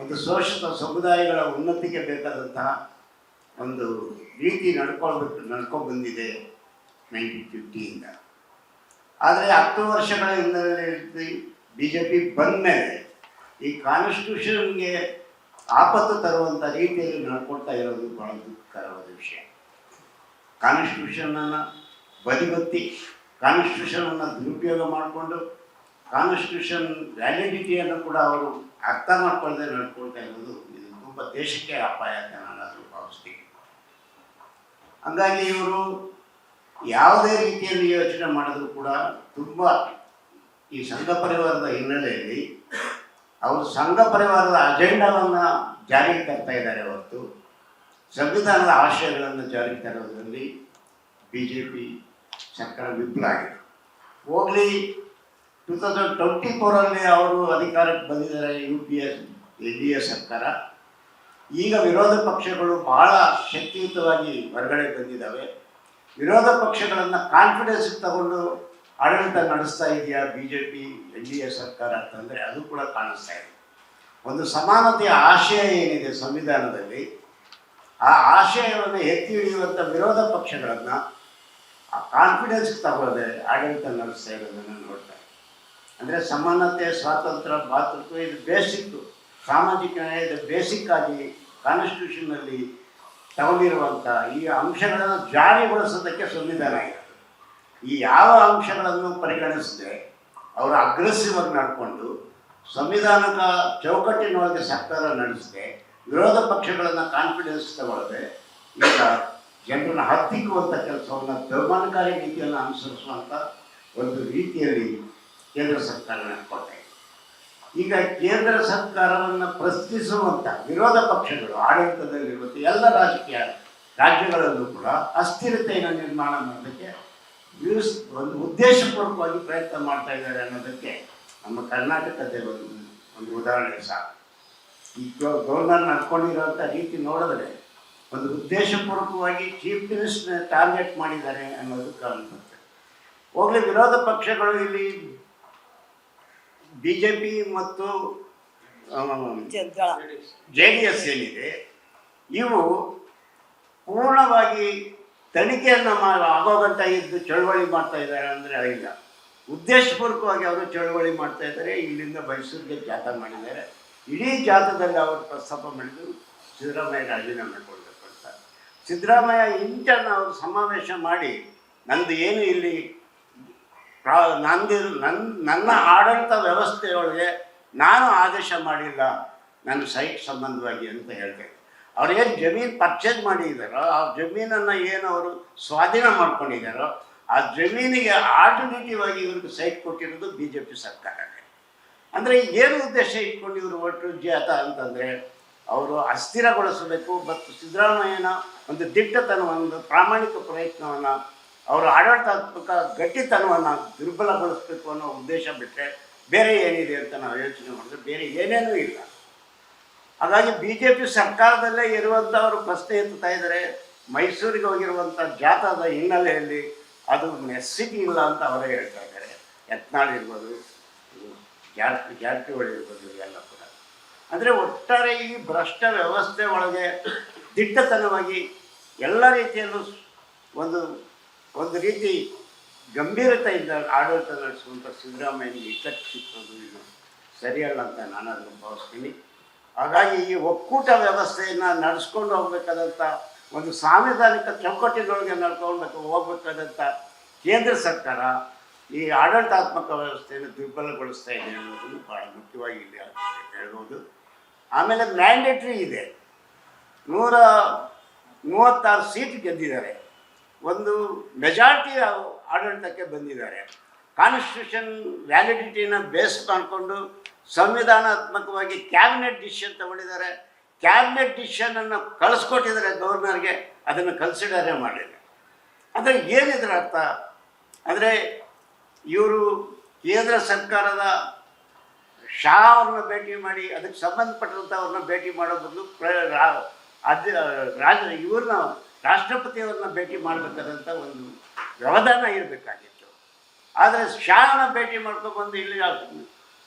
Speaker 2: ಒಂದು ಶೋಷಿತ ಸಮುದಾಯಗಳ ಉನ್ನತಿಗೆ ಬೇಕಾದಂತಹ ಒಂದು ರೀತಿ ನಡ್ಕೊಳ್ಬೇಕು ನಡ್ಕೊಂಡು ಬಂದಿದೆ ನೈನ್ಟೀನ್ ಫಿಫ್ಟಿಯಿಂದ ಆದರೆ ಹತ್ತು ವರ್ಷಗಳ ಹಿನ್ನೆಲೆಯಲ್ಲಿ ಬಿ ಜೆ ಪಿ ಬಂದ ಮೇಲೆ ಈ ಕಾನ್ಸ್ಟಿಟ್ಯೂಷನ್ಗೆ ಆಪತ್ತು ತರುವಂಥ ರೀತಿಯಲ್ಲಿ ನಡ್ಕೊಳ್ತಾ ಇರೋದು ಬಹಳ ದುಃಖಕರವಾದ ವಿಷಯ. ಕಾನ್ಸ್ಟಿಟ್ಯೂಷನನ್ನು ಬದಿಗೊತ್ತಿ ಕಾನ್ಸ್ಟಿಟ್ಯೂಷನನ್ನು ದುರುಪಯೋಗ ಮಾಡಿಕೊಂಡು, ಕಾನ್ಸ್ಟಿಟ್ಯೂಷನ್ ವ್ಯಾಲಿಡಿಟಿಯನ್ನು ಕೂಡ ಅವರು ಅರ್ಥ ಮಾಡ್ಕೊಳ್ಳದೆ ನಡ್ಕೊಳ್ತಾ ಇರೋದು ಇದು ತುಂಬ ದೇಶಕ್ಕೆ ಅಪಾಯ ಅಂತ ನಾನಾದರೂ ಭಾವಿಸ್ತೀನಿ. ಹಂಗಾಗಿ ಇವರು ಯಾವುದೇ ರೀತಿಯಲ್ಲಿ ಯೋಚನೆ ಮಾಡಿದ್ರು ಕೂಡ ತುಂಬ ಈ ಸಂಘ ಪರಿವಾರದ ಹಿನ್ನೆಲೆಯಲ್ಲಿ ಅವರು ಸಂಘ ಪರಿವಾರದ ಅಜೆಂಡಾವನ್ನು ಜಾರಿಗೆ ತರ್ತಾ ಇದ್ದಾರೆ ಹೊರತು ಸಂವಿಧಾನದ ಆಶಯಗಳನ್ನು ಜಾರಿಗೆ ತರೋದರಲ್ಲಿ ಬಿ ಜೆ ಪಿ ಸರ್ಕಾರ ವಿಫಲ ಆಗಿದೆ. ಹೋಗ್ಲಿ ಟೂ ತೌಸಂಡ್ ಟ್ವೆಂಟಿ ಫೋರಲ್ಲಿ ಅವರು ಅಧಿಕಾರಕ್ಕೆ ಬಂದಿದ್ದಾರೆ U P S N D A ಸರ್ಕಾರ. ಈಗ ವಿರೋಧ ಪಕ್ಷಗಳು ಬಹಳ ಶಕ್ತಿಯುತವಾಗಿ ಹೊರಗಡೆ ಬಂದಿದ್ದಾವೆ. ವಿರೋಧ ಪಕ್ಷಗಳನ್ನು ಕಾನ್ಫಿಡೆನ್ಸ್ ತಗೊಂಡು ಆಡಳಿತ ನಡೆಸ್ತಾ ಇದೆಯಾ B J P N D A ಸರ್ಕಾರ ಅಂತಂದರೆ ಅದು ಕೂಡ ಕಾಣಿಸ್ತಾ ಇದೆ. ಒಂದು ಸಮಾನತೆಯ ಆಶಯ ಏನಿದೆ ಸಂವಿಧಾನದಲ್ಲಿ, ಆ ಆಶಯವನ್ನು ಎತ್ತಿ ಹಿಡಿಯುವಂಥ ವಿರೋಧ ಪಕ್ಷಗಳನ್ನು ಆ ಕಾನ್ಫಿಡೆನ್ಸ್ ತಗೊಳ್ಳದೆ ಆಡಳಿತ ನಡೆಸ್ತಾ ಇರೋದನ್ನು ನೋಡ್ತಾ ಅಂದರೆ ಸಮಾನತೆ, ಸ್ವಾತಂತ್ರ್ಯ ಭಾತೃತ್ವ ಇದು ಬೇಸಿಕ್ ಸಾಮಾಜಿಕ ನ್ಯಾಯದ ಬೇಸಿಕ್ ಆಗಿ ಕಾನ್ಸ್ಟಿಟ್ಯೂಷನ್ನಲ್ಲಿ ತಗೊಂಡಿರುವಂಥ ಈ ಅಂಶಗಳನ್ನು ಜಾರಿಗೊಳಿಸೋದಕ್ಕೆ ಸಂವಿಧಾನ ಇದೆ. ಈ ಯಾವ ಅಂಶಗಳನ್ನು ಪರಿಗಣಿಸದೆ ಅವರು ಅಗ್ರೆಸಿವ್ ಆಗಿ ನಡ್ಕೊಂಡು ಸಂವಿಧಾನದ ಚೌಕಟ್ಟಿನೊಳಗೆ ಸರ್ಕಾರ ನಡೆಸದೆ ವಿರೋಧ ಪಕ್ಷಗಳನ್ನು ಕಾನ್ಫಿಡೆನ್ಸ್ ತಗೊಳ್ಳದೆ ಈಗ ಜನರನ್ನ ಹತ್ತಿಕ್ಕುವಂಥ ಕೆಲಸವನ್ನು ದೌರ್ಮಾನಕಾರಿ ನೀತಿಯನ್ನು ಅನುಸರಿಸುವಂಥ ಒಂದು ರೀತಿಯಲ್ಲಿ ಕೇಂದ್ರ ಸರ್ಕಾರ ಇದೆ. ಈಗ ಕೇಂದ್ರ ಸರ್ಕಾರವನ್ನು ಪ್ರಶ್ನಿಸುವಂಥ ವಿರೋಧ ಪಕ್ಷಗಳು ಆಡಳಿತದಲ್ಲಿರುವಂಥ ಎಲ್ಲ ರಾಜಕೀಯ ರಾಜ್ಯಗಳಲ್ಲೂ ಕೂಡ ಅಸ್ಥಿರತೆಯನ್ನು ನಿರ್ಮಾಣ ಮಾಡೋದಕ್ಕೆ ವ್ಯೂಸ್ ಒಂದು ಉದ್ದೇಶಪೂರ್ವಕವಾಗಿ ಪ್ರಯತ್ನ ಮಾಡ್ತಾ ಇದ್ದಾರೆ ಅನ್ನೋದಕ್ಕೆ ನಮ್ಮ ಕರ್ನಾಟಕದ ಒಂದು ಒಂದು ಉದಾಹರಣೆ ಸಾಕು. ಈ ಗವರ್ನರ್ ನಡ್ಕೊಂಡಿರೋಂಥ ರೀತಿ ನೋಡಿದ್ರೆ ಒಂದು ಉದ್ದೇಶಪೂರ್ವಕವಾಗಿ ಚೀಫ್ ಮಿನಿಸ್ಟರ್ ಟಾರ್ಗೆಟ್ ಮಾಡಿದ್ದಾರೆ ಅನ್ನೋದು ಕಾಣಿಸುತ್ತೆ ಹೋಗ್ಲಿ ವಿರೋಧ ಪಕ್ಷಗಳು ಇಲ್ಲಿ ಬಿ ಜೆ ಪಿ ಮತ್ತು ಜೆ ಡಿ ಎಸ್ ಏನಿದೆ ಇವು ಪೂರ್ಣವಾಗಿ ತನಿಖೆಯನ್ನು ಮಾ ಆಗೋಗಂಟ ಇದ್ದು ಚಳವಳಿ ಮಾಡ್ತಾ ಇದ್ದಾರೆ ಅಂದರೆ ಇಲ್ಲ. ಉದ್ದೇಶಪೂರ್ವಕವಾಗಿ ಅವರು ಚಳವಳಿ ಮಾಡ್ತಾ ಇದ್ದಾರೆ. ಇಲ್ಲಿಂದ ಮೈಸೂರಿಗೆ ಜಾತ ಮಾಡಿದ್ದಾರೆ. ಇಡೀ ಜಾತದಲ್ಲಿ ಅವರು ಪ್ರಸ್ತಾಪ ಮಾಡಿದ್ರು. ಸಿದ್ದರಾಮಯ್ಯ ರಾಜೀನಾಮೆ ಕೊಡಬೇಕು ಅಂತ ಸಿದ್ದರಾಮಯ್ಯ ಇಂಟರ್ನ ಅವರು ಸಮಾವೇಶ ಮಾಡಿ, ನಂದು ಏನು ಇಲ್ಲಿ ಪ್ರಾ, ನಂದು ನನ್ನ ನನ್ನ ಆಡಳಿತ ವ್ಯವಸ್ಥೆಯೊಳಗೆ ನಾನು ಆದೇಶ ಮಾಡಿಲ್ಲ. ನನ್ನ ಸೈಟ್ ಸಂಬಂಧವಾಗಿ ಅಂತ ಹೇಳ್ತಾರೆ ಅವ್ರು ಏನು ಜಮೀನು ಪರ್ಚೇಸ್ ಮಾಡಿದಾರೋ, ಆ ಜಮೀನನ್ನು ಏನು ಅವರು ಸ್ವಾಧೀನ ಮಾಡ್ಕೊಂಡಿದ್ದಾರೋ ಆ ಜಮೀನಿಗೆ ಆಲ್ಟರ್ನೇಟಿವ್ ಆಗಿ ಇವ್ರಿಗೆ ಸೈಟ್ ಕೊಟ್ಟಿರೋದು ಬಿ ಜೆ ಪಿ ಸರ್ಕಾರನೇ ಅಂದರೆ ಏನು ಉದ್ದೇಶ ಇಟ್ಕೊಂಡು ಇವರು ಒಟ್ಟು ಜಾತ ಅಂತಂದರೆ, ಅವರು ಅಸ್ಥಿರಗೊಳಿಸಬೇಕು ಮತ್ತು ಸಿದ್ದರಾಮಯ್ಯನ ಒಂದು ದಿಟ್ಟತನ ಒಂದು ಪ್ರಾಮಾಣಿಕ ಪ್ರಯತ್ನವನ್ನು, ಅವರು ಆಡಳಿತಾತ್ಮಕ ಗಟ್ಟಿತನವನ್ನು ದುರ್ಬಲಗೊಳಿಸಬೇಕು ಅನ್ನೋ ಉದ್ದೇಶ ಬಿಟ್ಟರೆ ಬೇರೆ ಏನಿದೆ ಅಂತ ನಾವು ಯೋಚನೆ ಮಾಡಿದ್ರೆ ಬೇರೆ ಏನೇನೂ ಇಲ್ಲ. ಹಾಗಾಗಿ ಬಿ ಜೆ ಪಿ ಸರ್ಕಾರದಲ್ಲೇ ಇರುವಂಥವರು ಪ್ರಶ್ನೆ ಎತ್ತುತ್ತಾ ಇದ್ದಾರೆ. ಮೈಸೂರಿಗೆ ಹೋಗಿರುವಂಥ ಜಾಥಾದ ಹಿನ್ನೆಲೆಯಲ್ಲಿ ಅದು ನೆಸ್ಸಿಗೆ ಇಲ್ಲ ಅಂತ ಅವರೇ ಹೇಳ್ತಾ ಇದ್ದಾರೆ. ಯತ್ನಾಳ್ ಇರ್ಬೋದು ಜಾರಕಿ ಜಾರಕಿಹೊಳಿ ಇರ್ಬೋದು, ಇವೆಲ್ಲ ಕೂಡ. ಅಂದರೆ ಒಟ್ಟಾರೆ ಈ ಭ್ರಷ್ಟ ವ್ಯವಸ್ಥೆ ಒಳಗೆ ದಿಟ್ಟತನವಾಗಿ ಎಲ್ಲ ರೀತಿಯಲ್ಲೂ ಒಂದು ಒಂದು ರೀತಿ ಗಂಭೀರತೆಯಿಂದ ಆಡಳಿತ ನಡೆಸುವಂಥ ಸಿದ್ದರಾಮಯ್ಯ ಇಟ್ಟಕ್ಕೆ ಸಿಕ್ಕೋದು ಇದು ಸರಿಯಲ್ಲ ಅಂತ ನಾನು ಅದನ್ನು ಭಾವಿಸ್ತೀನಿ. ಹಾಗಾಗಿ ಈ ಒಕ್ಕೂಟ ವ್ಯವಸ್ಥೆಯನ್ನು ನಡೆಸ್ಕೊಂಡು ಹೋಗ್ಬೇಕಾದಂಥ ಒಂದು ಸಾಂವಿಧಾನಿಕ ಚೌಕಟ್ಟಿನೊಳಗೆ ನಡ್ಕೊಳ್ಬೇಕು ಹೋಗ್ಬೇಕಾದಂಥ ಕೇಂದ್ರ ಸರ್ಕಾರ ಈ ಆಡಳಿತಾತ್ಮಕ ವ್ಯವಸ್ಥೆಯನ್ನು ದುರ್ಬಲಗೊಳಿಸ್ತಾ ಇದೆ ಅನ್ನೋದನ್ನು ಭಾಳ ಮುಖ್ಯವಾಗಿ ಇಲ್ಲಿ ಹೇಳ್ಬೋದು. ಆಮೇಲೆ ಮ್ಯಾಂಡೇಟ್ರಿ ಇದೆ. ನೂರ ಮೂವತ್ತಾರು ಸೀಟ್ ಗೆದ್ದಿದ್ದಾರೆ. ಒಂದು ಮೆಜಾರಿಟಿ ಆಡಳಿತಕ್ಕೆ ಬಂದಿದ್ದಾರೆ. ಕಾನ್ಸ್ಟಿಟ್ಯೂಷನ್ ವ್ಯಾಲಿಡಿಟಿನ ಬೇಸ್ ಮಾಡಿಕೊಂಡು ಸಂವಿಧಾನಾತ್ಮಕವಾಗಿ ಕ್ಯಾಬಿನೆಟ್ ಡಿಸಿಷನ್ ತಗೊಂಡಿದ್ದಾರೆ. ಕ್ಯಾಬಿನೆಟ್ ಡಿಸಿಷನನ್ನು ಕಳಿಸ್ಕೊಟ್ಟಿದ್ದಾರೆ ಗವರ್ನರ್ಗೆ, ಅದನ್ನು ಕನ್ಸಿಡರೇ ಮಾಡಿಲ್ಲ ಅಂದರೆ ಏನಿದ್ರ ಅರ್ಥ? ಅಂದರೆ ಇವರು ಕೇಂದ್ರ ಸರ್ಕಾರದ ಶಾ ಅವ್ರನ್ನ ಭೇಟಿ ಮಾಡಿ, ಅದಕ್ಕೆ ಸಂಬಂಧಪಟ್ಟಂಥವ್ರನ್ನ ಭೇಟಿ ಮಾಡೋ ಬದಲು ಅದ್, ರಾಜ, ಇವ್ರನ್ನ ರಾಷ್ಟ್ರಪತಿಯವ್ರನ್ನ ಭೇಟಿ ಮಾಡಬೇಕಾದಂಥ ಒಂದು ವ್ಯವಧಾನ ಇರಬೇಕಾಗಿತ್ತು. ಆದರೆ ಶಾನ ಭೇಟಿ ಮಾಡ್ಕೊಬಂದು ಇಲ್ಲಿ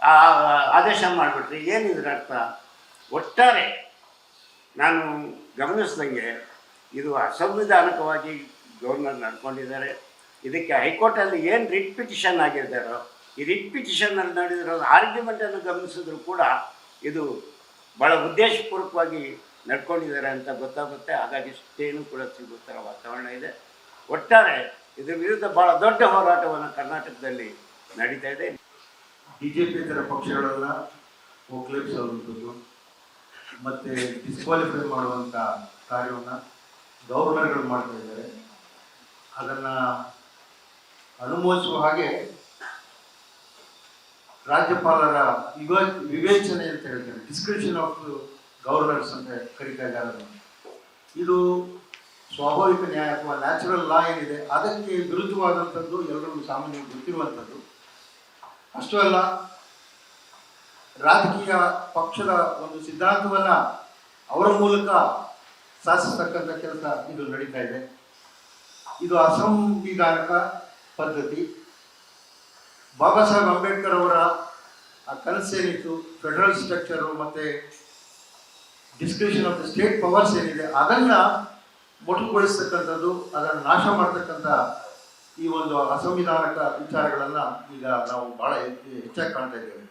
Speaker 2: ಆ- ಆದೇಶ ಮಾಡಿಬಿಟ್ರೆ. ಏನಿದ್ರ ಅರ್ಥ? ಒಟ್ಟಾರೆ ನಾನು ಗಮನಿಸ್ದಂಗೆ ಇದು ಅಸಂವಿಧಾನಿಕವಾಗಿ ಗವರ್ನರ್ ನಡ್ಕೊಂಡಿದ್ದಾರೆ. ಇದಕ್ಕೆ ಹೈಕೋರ್ಟಲ್ಲಿ ಏನು ರಿಟ್ ಪಿಟಿಷನ್ ಆಗಿದ್ದಾರೋ ಈ ರಿಟ್ ಪಿಟಿಷನ್ನಲ್ಲಿ ನಡೆದಿರೋ ಆರ್ಗ್ಯುಮೆಂಟನ್ನು ಗಮನಿಸಿದ್ರು ಕೂಡ ಇದು ಭಾಳ ಉದ್ದೇಶಪೂರ್ವಕವಾಗಿ ನಡ್ಕೊಂಡಿದ್ದಾರೆ ಅಂತ ಗೊತ್ತಾಗುತ್ತೆ. ಹಾಗಾಗಿ ಸ್ಟೇನು ಕೂಡ ಸಿಗುತ್ತರ ವಾತಾವರಣ ಇದೆ. ಒಟ್ಟಾರೆ ಇದ್ರ ವಿರುದ್ಧ ಭಾಳ ದೊಡ್ಡ ಹೋರಾಟವನ್ನು ಕರ್ನಾಟಕದಲ್ಲಿ ನಡೀತಾ ಇದೆ.
Speaker 4: ಬಿ ಜೆ ಪಿ ಇತರ ಪಕ್ಷಗಳೆಲ್ಲ ಒಕ್ಕಲಿಸುವಂಥದ್ದು ಮತ್ತು ಡಿಸ್ಕ್ವಾಲಿಫೈ ಮಾಡುವಂಥ ಕಾರ್ಯವನ್ನು ಗೌರ್ನರ್ಗಳು ಮಾಡ್ತಾ ಇದ್ದಾರೆ. ಅದನ್ನು ಅನುಮೋದಿಸುವ ಹಾಗೆ ರಾಜ್ಯಪಾಲರ ವಿವ, ವಿವೇಚನೆ ಅಂತ ಹೇಳ್ತಾರೆ. ಡಿಸ್ಕ್ರಿಪ್ಷನ್ ಆಫ್ ಗವರ್ನರ್ಸ್ ಅಂತ ಕರೀತಾ ಇದ್ದಾರೆ ಇದು ಸ್ವಾಭಾವಿಕ ನ್ಯಾಯ ಅಥವಾ ನ್ಯಾಚುರಲ್ ಲಾ ಏನಿದೆ, ಅದಕ್ಕೆ ವಿರುದ್ಧವಾದಂಥದ್ದು ಎಲ್ಲರಿಗೂ ಸಾಮಾನ್ಯವಾಗಿ ಗೊತ್ತಿರುವಂಥದ್ದು. ಅಷ್ಟೂ ಅಲ್ಲ, ರಾಜಕೀಯ ಪಕ್ಷದ ಒಂದು ಸಿದ್ಧಾಂತವನ್ನ ಅವರ ಮೂಲಕ ಸಾಧಿಸತಕ್ಕಂಥ ಕೆಲಸ ಇದು ನಡೀತಾ ಇದೆ. ಇದು ಅಸಂವಿಧಾನಕ ಪದ್ಧತಿ. ಬಾಬಾ ಸಾಹೇಬ್ ಅಂಬೇಡ್ಕರ್ ಅವರ ಆ ಕನಸೇನಿತ್ತು ಫೆಡರಲ್ ಸ್ಟ್ರಕ್ಚರು ಮತ್ತು description of the state powers ಏನಿದೆ? ಅದನ್ನು ಮೊಟಕುಗೊಳಿಸ್ತಕ್ಕಂಥದ್ದು, ಅದನ್ನು ನಾಶ ಮಾಡ್ತಕ್ಕಂಥ ಈ ಒಂದು ಅಸಂವಿಧಾನಕ ವಿಚಾರಗಳನ್ನು ಈಗ ನಾವು ಬಹಳ ಹೆಚ್ಚು- ಹೆಚ್ಚಾಗಿ ಕಾಣ್ತಾ ಇದ್ದೇವೆ.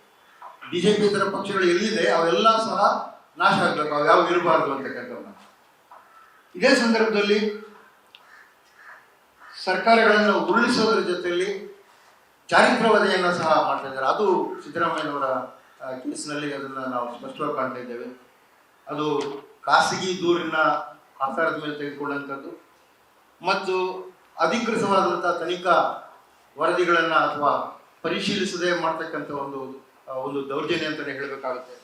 Speaker 4: ಬಿ ಇತರ ಪಕ್ಷಗಳು ಎಲ್ಲಿದೆ, ಅವೆಲ್ಲ ಸಹ ನಾಶ ಆಗಬೇಕು, ಅವು ಯಾವ ಇರಬಾರ್ದು ಅಂತಕ್ಕಂಥವನ್ನ ಇದೇ ಸಂದರ್ಭದಲ್ಲಿ ಸರ್ಕಾರಗಳನ್ನು ಉರುಳಿಸೋದ್ರ ಜೊತೆಯಲ್ಲಿ ಚಾರಿತ್ರವಧೆಯನ್ನು ಸಹ ಮಾಡ್ತಾ ಇದ್ದಾರೆ. ಅದು ಸಿದ್ದರಾಮಯ್ಯನವರ ಕೇಸಿನಲ್ಲಿ ಅದನ್ನು ನಾವು ಸ್ಪಷ್ಟವಾಗಿ ಕಾಣ್ತಾ ಇದ್ದೇವೆ. ಅದು ಖಾಸಗಿ ದೂರಿನ ಆಧಾರದ ಮೇಲೆ ತೆಗೆದುಕೊಂಡಂಥದ್ದು. ಮತ್ತು ಅಧಿಕೃತವಾದಂಥ ತನಿಖಾ ವರದಿಗಳನ್ನು ಅಥವಾ ಪರಿಶೀಲಿಸದೆ ಮಾಡ್ತಕ್ಕಂಥ ಒಂದು ಒಂದು ದೌರ್ಜನ್ಯ ಅಂತಲೇ ಹೇಳಬೇಕಾಗುತ್ತೆ.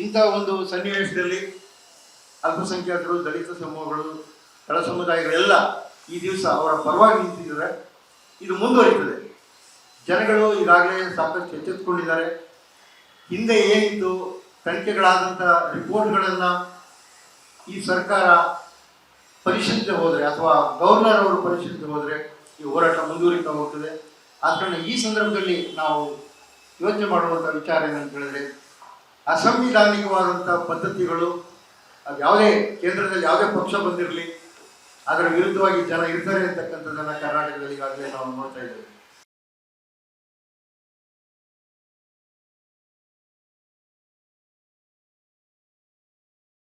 Speaker 4: ಇಂಥ ಒಂದು ಸನ್ನಿವೇಶದಲ್ಲಿ ಅಲ್ಪಸಂಖ್ಯಾತರು, ದಲಿತ ಸಮೂಹಗಳು, ತಳ ಸಮುದಾಯಗಳೆಲ್ಲ ಈ ದಿವಸ ಅವರ ಪರವಾಗಿ ನಿಂತಿದ್ದಾರೆ. ಇದು ಮುಂದುವರಿತದೆ. ಜನಗಳು ಈಗಾಗಲೇ ಸಾಕಷ್ಟು ಎಚ್ಚೆತ್ತುಕೊಂಡಿದ್ದಾರೆ. ಹಿಂದೆ ಏನಿತ್ತು ತನಿಖೆಗಳಾದಂಥ ರಿಪೋರ್ಟ್ಗಳನ್ನು ಈ ಸರ್ಕಾರ ಪರಿಶೀಲಿಸದೆ ಹೋದರೆ ಅಥವಾ ಗವರ್ನರ್ ಅವರು ಪರಿಶೀಲಿಸದೆ ಹೋದರೆ ಈ ಹೋರಾಟ ಮುಂದುವರಿತಾ ಹೋಗ್ತದೆ. ಆದ್ದರಿಂದ ಈ ಸಂದರ್ಭದಲ್ಲಿ ನಾವು ಯೋಚನೆ ಮಾಡುವಂಥ ವಿಚಾರ ಏನಂತ ಹೇಳಿದ್ರೆ ಅಸಂವಿಧಾನಿಕವಾದಂಥ ಪದ್ಧತಿಗಳು ಅದು ಯಾವುದೇ ಕೇಂದ್ರದಲ್ಲಿ ಯಾವುದೇ ಪಕ್ಷ ಬಂದಿರಲಿ, ಅದರ ವಿರುದ್ಧವಾಗಿ ಜನ ಇರ್ತಾರೆ ಅಂತಕ್ಕಂಥದ್ದನ್ನು ಕರ್ನಾಟಕದಲ್ಲಿ ಈಗಾಗಲೇ ನಾವು ನೋಡ್ತಾ ಇದ್ದೇವೆ.